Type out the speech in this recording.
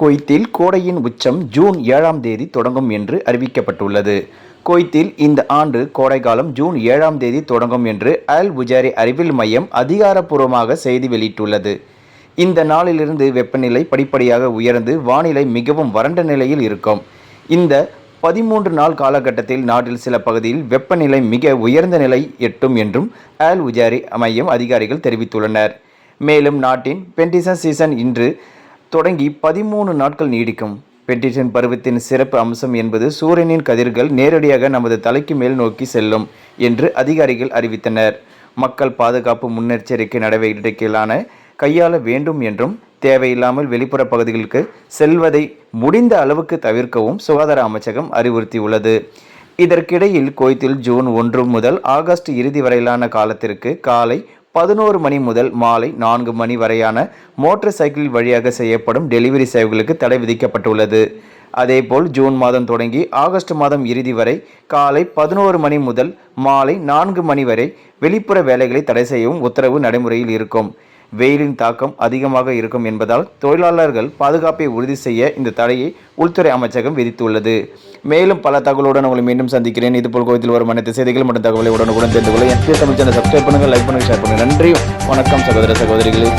கொய்த்தில் கோடையின் உச்சம் ஜூன் ஏழாம் தேதி தொடங்கும் என்று அறிவிக்கப்பட்டுள்ளது. கொய்த்தில் இந்த ஆண்டு கோடைக்காலம் ஜூன் ஏழாம் தேதி தொடங்கும் என்று அல் புஜாரி அறிவியல் மையம் அதிகாரப்பூர்வமாக செய்தி வெளியிட்டுள்ளது. இந்த நாளிலிருந்து வெப்பநிலை படிப்படியாக உயர்ந்து வானிலை மிகவும் வறண்ட நிலையில் இருக்கும். இந்த பதிமூன்று நாள் காலகட்டத்தில் நாட்டில் சில பகுதியில் வெப்பநிலை மிக உயர்ந்த நிலை எட்டும் என்றும் அல் உஜாரி மையம் அதிகாரிகள் தெரிவித்துள்ளனர். மேலும் நாட்டின் பென்டிசன் சீசன் இன்று தொடங்கி பதிமூணு நாட்கள் நீடிக்கும். பெட்டிஷன் பருவத்தின் சிறப்பு அம்சம் என்பது சூரியனின் கதிர்கள் நேரடியாக நமது தலைக்கு மேல் நோக்கி செல்லும் என்று அதிகாரிகள் அறிவித்தனர். மக்கள் பாதுகாப்பு முன்னெச்சரிக்கை நடவடிக்கைகளான கையாள வேண்டும் என்றும் தேவையில்லாமல் வெளிப்புற பகுதிகளுக்கு செல்வதை முடிந்த அளவுக்கு தவிர்க்கவும் சுகாதார அமைச்சகம் அறிவுறுத்தியுள்ளது. இதற்கிடையில் குவைத்தில் ஜூன் ஒன்று முதல் ஆகஸ்ட் இறுதி வரையிலான காலத்திற்கு காலை பதினோரு மணி முதல் மாலை நான்கு மணி வரையான மோட்டார் சைக்கிள் வழியாக செய்யப்படும் டெலிவரி சேவைகளுக்கு தடை விதிக்கப்பட்டுள்ளது. அதேபோல் ஜூன் மாதம் தொடங்கி ஆகஸ்ட் மாதம் இறுதி வரை காலை பதினோரு மணி முதல் மாலை நான்கு மணி வரை வெளிப்புற வேலைகளை தடை செய்யவும் உத்தரவு நடைமுறையில் இருக்கும். வெயிலின் தாக்கம் அதிகமாக இருக்கும் என்பதால் தொழிலாளர்கள் பாதுகாப்பை உறுதி செய்ய இந்த தடையை உள்துறை அமைச்சகம் விதித்துள்ளது. மேலும் பல தகவலுடன் உங்களை மீண்டும் சந்திக்கிறேன். இதுபோல் கோயத்தில் வரும் அனைத்து செய்திகள் மற்றும் தகவலை உடனுக்குடன் தெரிந்து கொள்ள என் தமிழ் சேனல். சப்ஸ்கிரைப் பண்ணுங்கள் லைக் பண்ணுங்கள் ஷேர் பண்ணுங்கள். நன்றி வணக்கம் சகோதர சகோதரிகளே.